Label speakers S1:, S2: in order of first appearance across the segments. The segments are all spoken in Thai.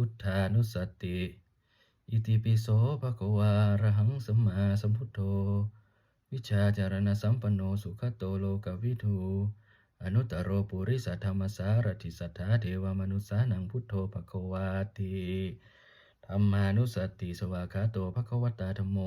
S1: พุทธานุสติ อิติปิโสภะควาระหังสัมมาสัมพุทโธ วิชาจารณสัมปันโนสุขโตโลกวิทูอนุตตรโรปุริสัทธรรมสารถิสัทธาเทวมนุสานังพุทโธภะควาติธรรมานุสติสวากาโตภะควตาธโม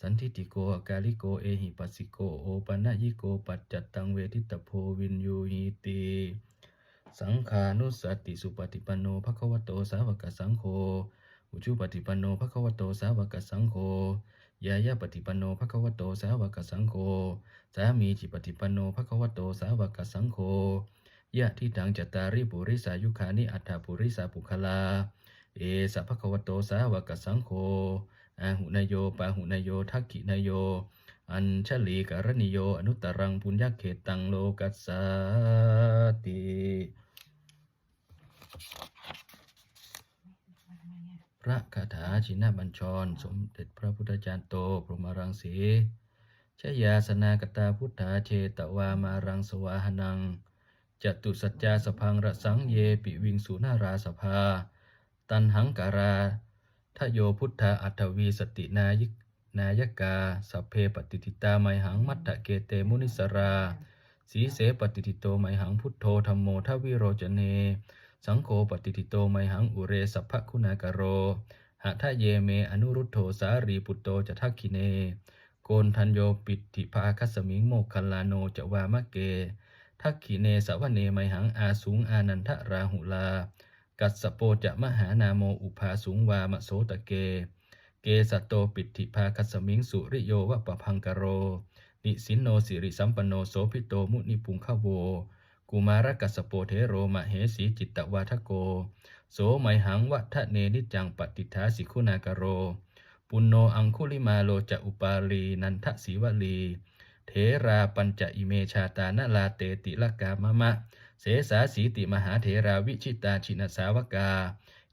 S1: สันทิติโกกาลิโกเอหิปัสสิโกโอปัญญิโกปัจจัตตังเวทิตโพวินยูหิติ สังขานุสติสุปฏิปันโนภะคะวะโตสาวกสังโฆอุจุปฏิปันโนภะคะวะโตสาวกสังโฆยายาปฏิปันโนภะคะวะโตสาวกสังโฆสามีจิปฏิปันโนภะคะวะโตสาวกสังโฆยะทิตังจตาริปุริสายุคานิอัฏฐปุริสาปุคลา เอสะภะคะวะโตสาวกสังโฆอาหุนายโยปาหุนายโยทักขินายโย อัญชลีกรณิโย อนุตตรังปุญญเขตังโลกัสสติ พระคาถาชินบัญชร สมเด็จพระพุทธจารย์โตพรหมรังสีชยาสนากตาพุทธาเชตวามารังสวาหนังจตุสัจจาสพังระสังเยปิวิงสุนาราสภา ตันหังการาทโยพุทธาอัตวีสตินายิกนายกาสัพเพปฏิติตาไมหังมัตตะเกเตมุนิสรา สีเสปฏิติโตไมหังพุทโธธรรมโมทวิโรจเน สังโฆปฏิติโตไมหังอุเรสัพพคุณากโร หะทะเยเมอนุรุทโธสารีปุตโตจะทักขิเน โกนทันโยปิติภาคัสมิงโมกคัลลาโนจะวามะเก ทักขิเนสวเนไมหังอาสูงอานันทราหุลา กัสโปจะมหานาโมอุภาสูงวามะโสตะเก เกสตโตปิติภาคัสมิงสุริโยวะปะพังกโร นิสินโนสิริสัมปโนโสพิโตมุนิปุงขโว กุมารกัสโปเทโรมะเหสีจิตตวาทโก โสไมหังวัฒเนนิจังปฏิทาสิคุณากโร ปุณโนอังคุลิมาโลจะอุปาลีนันทสีวลี เทราปัญจอิเมชาตานาลาเตติลกามะมะ เสสาสีติมหาเถราวิชิตาชินสาวกา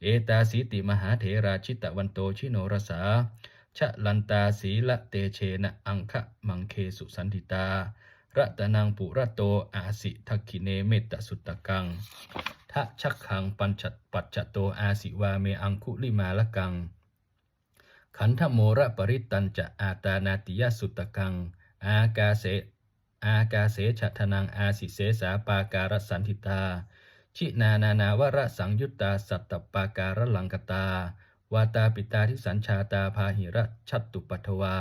S1: เอตาสีติมหาเถราชิตวันโตชิโนรสาชะลันตาสีละเตเชนะอังคะมังเคสุสันติตา รัตนังปุระโตอาสิทักขิเนเมตตสุตะกังทะชักขังปัญจปัจจโตอาสิวาเมอังคุลิมาละกัง ขันธโมระปริตันจะอาตานาติยสุตะกัง อากาเสอากาเสฉทนังอาสิเสสาปาการสันทิตา ชินานานาวระสังยุตตาสัตตปาการลังกตาวาตาปิตาทิสัญชาตาพาหิระชัตตุปัทวา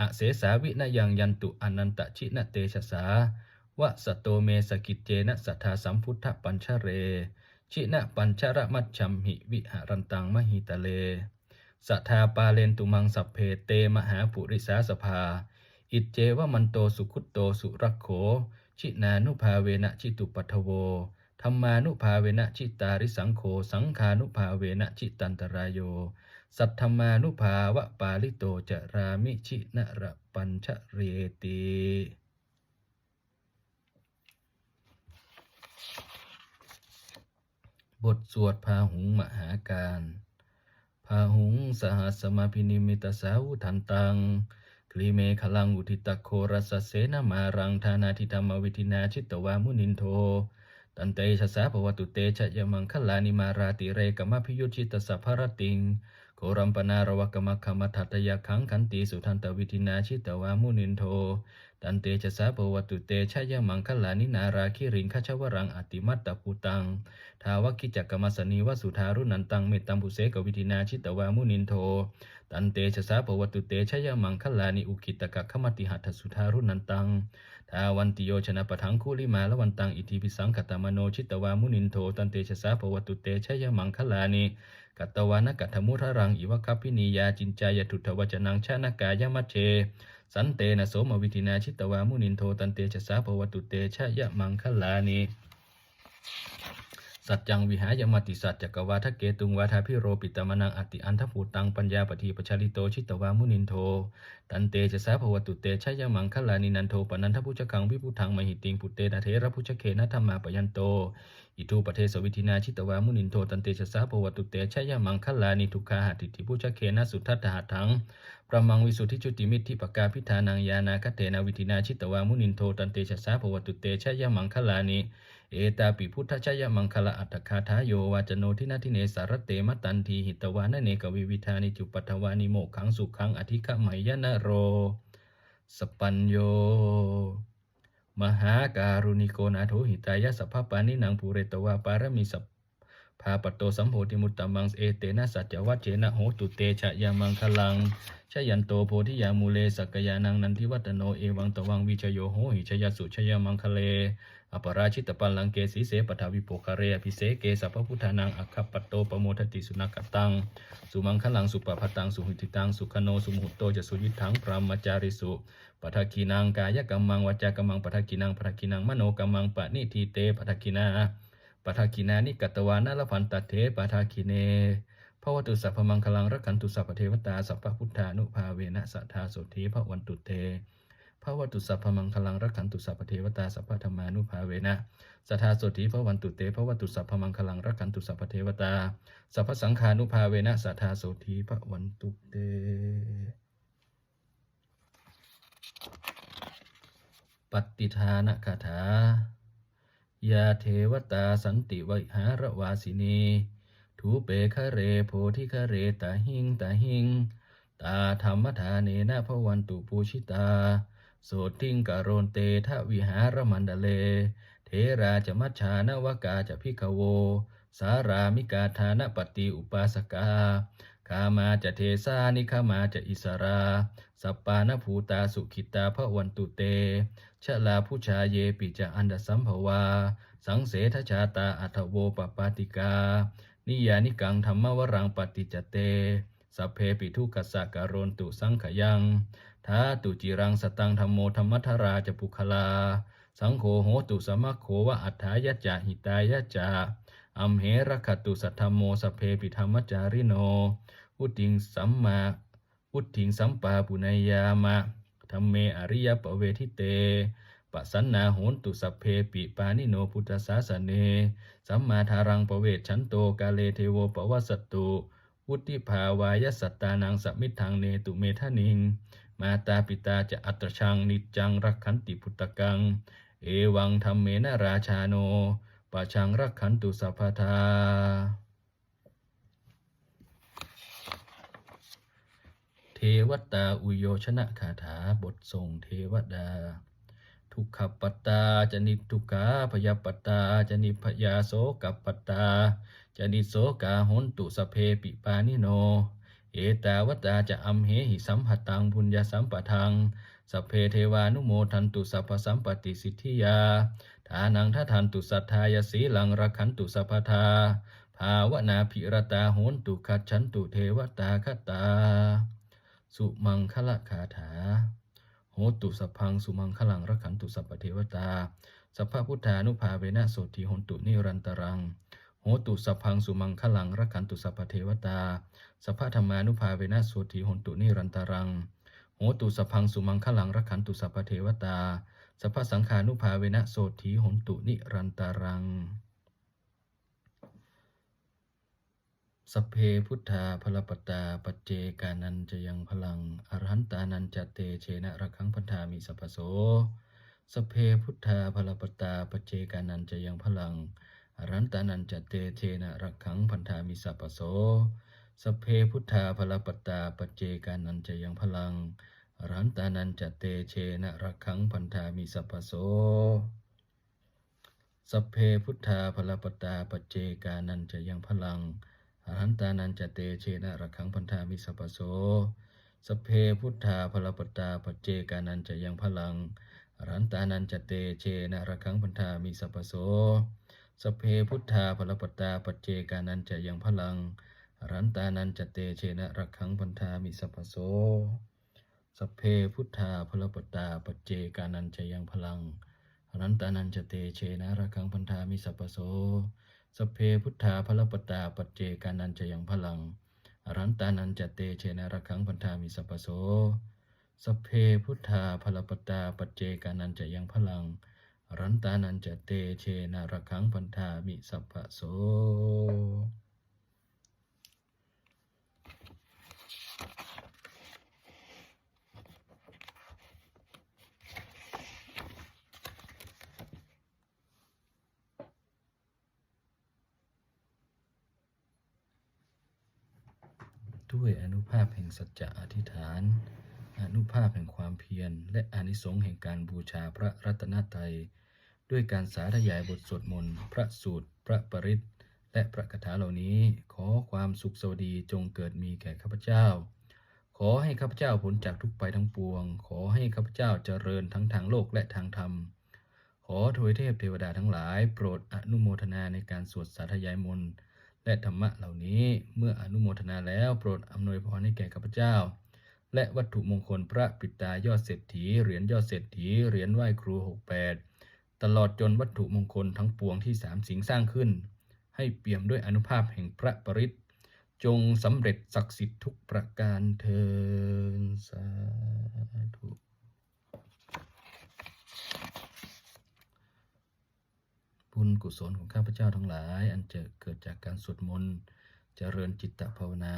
S1: อเสสาวินยังยันตุอนันตชินเตชะสาวะสโตเมสกิจเจนะสัทธาสัมพุทธปัญชเร ชินะปัญชระมัจฉัมหิวิหารันตังมหิตะเลสัทธาปาเลนตุมังสัพเพเตมหาปุริสาสภา อิจเจวมันโตสุขุตโตสุรักโข ชินานุภาเวนะชิตุปัทโวธรรมานุภาเวนะชิตาริสังโฆสังขานุภาเวนะชิตันตรายโย สัทธมานุภาวะปาลิโตจะรามิชินะระปัญชเรติบทสวดพาหุงมหาการพาหุงสหัสมาพินิมิตสาวุทันตังคลีเมขลังอุทิตโครัสเสนามารังธานาทิธรรมวิธินาชิตวามุนินโท ตันเตชะสาภวตุเตชะยมังคลานิมาราติเรกมพิยุชิตสัพพรติง โครัมปนารวกมคมทัตยาขังขันติสุทันตวิธินาชิตวามุนินโท ตันเตชะสาภวตุเตชายมังคลานินาราคิริงคชวรังอติมัตตปูตัง ทาวกิจักกมสนีวสุทารุนันตังเมตตัมภุเสกวิธินาชิตวามุนินโท ตันเตชะสาภวตุเตชะยมังคลานิอุคิตกะขมติหัตถสุธารุนันตัง ทาวันติโยชนะปะทังคุลิมาละวันตังอิทิปิสังกตมโนชิตวามุนินโทตันเตชะสาภวตุเตชะยมังคลานิกัตตวานกัตถมุทรังอิวคัพพินียาจินจายทุตวจนังชานกายมัชเช สันเตนะโสมวิธินาชิตวามุนินโทตันเตชะสาภวตุเตชะยมังคลานิ สัจจังวิหายมติสัจจกวาทะเกตุงวาทาพิโรปิตมนังอติอันทภูตังปัญญาปฏิปชาลิโตชิตวามุนินโท ตันเตจะสาภวตุเตชะยมังคลานินันโทปนันทพุชกังวิพุทังมหิติงปุเตนะเทระพุชเคนะธรรมาปยันโต อิทูปเทสวิธินาชิตวามุนินโทตันเตชะสาภวตุเตชะยมังคลานิทุกขาหัตติทิพุชเคนะสุทัตถหัตถังประมังวิสุทธิจุติมิตรทิปกาพิธานังยานาคเตนะวิธินาชิตวามุนินโทตันเตชะสาภวตุเตชะยมังคลานิ เอตาปิพุทธชยมังคละอัตถคาทายโยวาจโนทินาทิเนสารเตมตันทีหิตวานเนกวิวิธานิจุปัทวานิโมขังสุขังอธิขมยนะโร สปัญโย มหาการุณิโกนาโถหิตายะสัพพปานินางภูเรตวาปารมีสัพพาปตโตสัมโพธิมุตตมังเอเตนะสัจจวัจเจนะโหตุเตชะยามังคลังชยันโตโพธิยามูเลสักยานังนันทิวัตโนเอวังตวังวิชโยโหหิชยสุชยมังคเล อปราชิตปัลลังเกสีเสปทาวิโปคาเรอภิเสเกสัพพพุทธานังอัคคปตโตปโมทติสุนักตัง สุมังคลังสุปปตังสุหุติตังสุขโนสุมุตโตจะสุยิทังพรหมจาริสุปทักีนังกายกัมมังวจากัมมังปทักีนังปทักีนังมโนกัมมังปะนิทีเตปทักีนาปทักีนานิกัตวานะละพันตเทปทักีเนพระวตุสัพพมังคลังรักขันตุสัพพเทวตาสัพพพุทธานุภาเวนะสัทธาโสธีพระวันตุเต พระวัตุสัพพมังคลังรักขันตุสัพพเทวตาสัพพธรรมานุภาเวนะสัทธาโสธีพระวันตุเตพระวัตุสัพพมังคลังรักขันตุสัพพเทวตาสัพพสังฆานุภาเวนะสัทธาโสธีพระวันตุเตปฏิทานคาถายาเทวตาสันติวิหารวาสินีทูเปคะเรโพธิคะเรตาหิงตาหิง ตาธรรมทาเนนะพระวันตุปูชิตา โสติงกโรนเตทวิหารมันดเล เทราจะมัชชานวกาจะพิกโว สารามิกาธานปฏิอุปาสกากามาจะเทสานิขามาจะอิสรา สัปปานภูตาสุขิตาพระวันตุเต ชะลาผู้ชาเยปิจะอันดสัมภวา สังเสทชาตาอัทโวปปาติกา นิยานิกังธรรมวรังปฏิจเต สัพเพปิทุกัสสะการนตุสังขยัง ท้าตุจิรังสตังธรรมโมธรรมัทราจะปุคลา สังโฆโหตุสมัคโขวะอัฏฐายะจะหิตายะจะอัมเหรคตุสัทธรรมโมสพเพปิธรรมจาริโนอุติงสัมมาอุติงสัมปาปุนยามะธรรมเมอริยปเวทิเตปัสันนาโหนตุสัพเพปิปานิโนพุทธสาสเน สัมมาทารังปเวชชันโตกาเลเทโวปวัสสตุวุติภาวายสัตตานังสัมมิทังเนตุเมทานิง มาตาปิตาจะอัตชังนิจจังรักขันติพุตตกัง เอวังธรรมเมนะราชาโนปะชังรักขันตุสัพพทาเทวตาอุโยชนะคาถาบททรงเทวดา ทุกขปตตาจะนิทุกขาพยาปตตาจะนิพยาโสกัปปตตาจะนิโสกาหนตุสเพปิปานิโน เอตาวตาจะอัมเหหิสัมผัตังบุญญาสัมปทังสพเพเทวานุโมทันตุสัพพสัมปติสิทธิยาทานังทัทันตุสัทธายสีลังรักขันตุสัพพทาภาวนาภิรตาโหนตุขัดฉันตุเทวตาคตา สุมังคละคาถา โหตุสัพพังสุมังคลังรักขันตุสัพพเทวตา สัพพพุทธานุภาเวนะโสติโหนตุนิรันตรัง โหตุสัพพังสุมังคลังรักขันตุสัพพเทวตาสัพพธรรมานุภาเวนะโสติโหนตุนิรันตารังโหตุสัพพังสุมังคลังรักขันตุสัพพเทวตาสัพพสังขานุภาเวนะโสติโหนตุนิรันตารังสเพพุทธาพลปตาปัจเจกานันจะยังพลังอรหันตานันจเตเชนะระคังพันธามิสัพโสสเพพุทธาพลปตาปัจเจกานันจะยังพลัง รันตานันจเตเชนะระคังพันธามิสัพโสสเพพุทธาพลปตาปเจกานันจะยังพลังอรันตานันจเตเชนะระคังพันธามิสัพโสสเพพุทธาพลปตาปเจกานันจะยังพลังอรันตานันจเตเชนะระคังพันธามิสัพโสสเพพุทธาพลปตาปเจกานันจะยังพลังอรันตานันจเตเชนะระคังพันธามิสัพพโส สเพพุทธาพลปตาปัจเจกานันจะยังพลังอรันตานันจะเตเชนะระคังพันธามิสัพพโสสเพพุทธาพลปตาปัจเจกานันจะยังพลังอรันตานันจะเตเชนะระคังพันธามิสัพพโสสเพพุทธาพลปตาปัจเจกานันจะยังพลังอรันตานันจะเตเชนะระคังพันธามิสัพพโสสเพพุทธาพลปตาปัจเจกานันจะยังพลัง รันตานันจะเตเชนารคังพันธามิสัพพะโสด้วยอนุภาพแห่งสัจจะอธิษฐาน อนุภาพแห่งความเพียร และอนิสงส์แห่งการบูชาพระรัตนตรัย ด้วยการสาธยายบทสวดมนต์พระสูตร พระปริตและพระคาถาเหล่านี้ ขอความสุขสวัสดีจงเกิดมีแก่ข้าพเจ้า ขอให้ข้าพเจ้าพ้นจากทุกไปทั้งปวง ขอให้ข้าพเจ้าเจริญทั้งทางโลกและทางธรรม ขอทวยเทพเทวดาทั้งหลาย โปรดอนุโมทนาในการสวดสาธยายมนต์และธรรมะเหล่านี้เมื่ออนุโมทนาแล้วโปรดอำนวยพรให้แก่ข้าพเจ้า และวัตถุมงคลพระปิตายอดเศรษฐีเหรียญยอดเศรษฐีเหรียญไหว้ครู 68 ตลอดจนวัตถุมงคลทั้งปวงที่สามสิงสร้างขึ้น ให้เปี่ยมด้วยอนุภาพแห่งพระปริตจงสำเร็จศักดิ์สิทธิ์ทุกประการเทินสาธุบุญกุศลของข้าพเจ้าทั้งหลาย อันจะเกิดจากการสวดมนต์เจริญจิตตภาวนา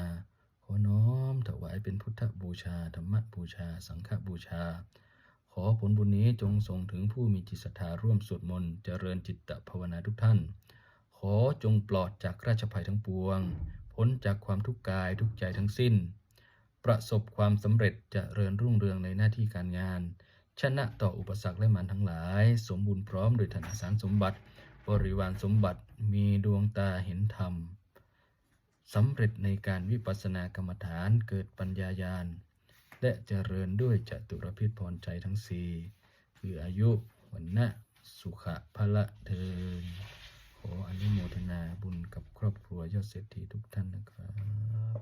S1: ขอน้อมถวายเป็นพุทธบูชา ธรรมบูชา สังฆบูชา ขอผลบุญนี้จงส่งถึงผู้มีจิตศรัทธาร่วมสวดมนต์เจริญจิตตภาวนาทุกท่าน ขอจงปลอดจากราชภัยทั้งปวง พ้นจากความทุกข์กายทุกใจทั้งสิ้น ประสบความสำเร็จจเจริญรุ่งเรืองในหน้าที่การงาน ชนะต่ออุปสรรคและมารทั้งหลาย สมบูรณ์พร้อมโดยธนสารสมบัติ บริวารสมบัติมีดวงตาเห็นธรรมสำเร็จในการวิปัสสนากรรมฐานเกิดปัญญาญาณ และเจริญด้วยจตุรพิษพรใจทั้งสี่คืออายุวันนะสุขะพละเทินขออนุโมทนาบุญกับครอบครัวยอดเศรษฐีทุกท่านนะครับ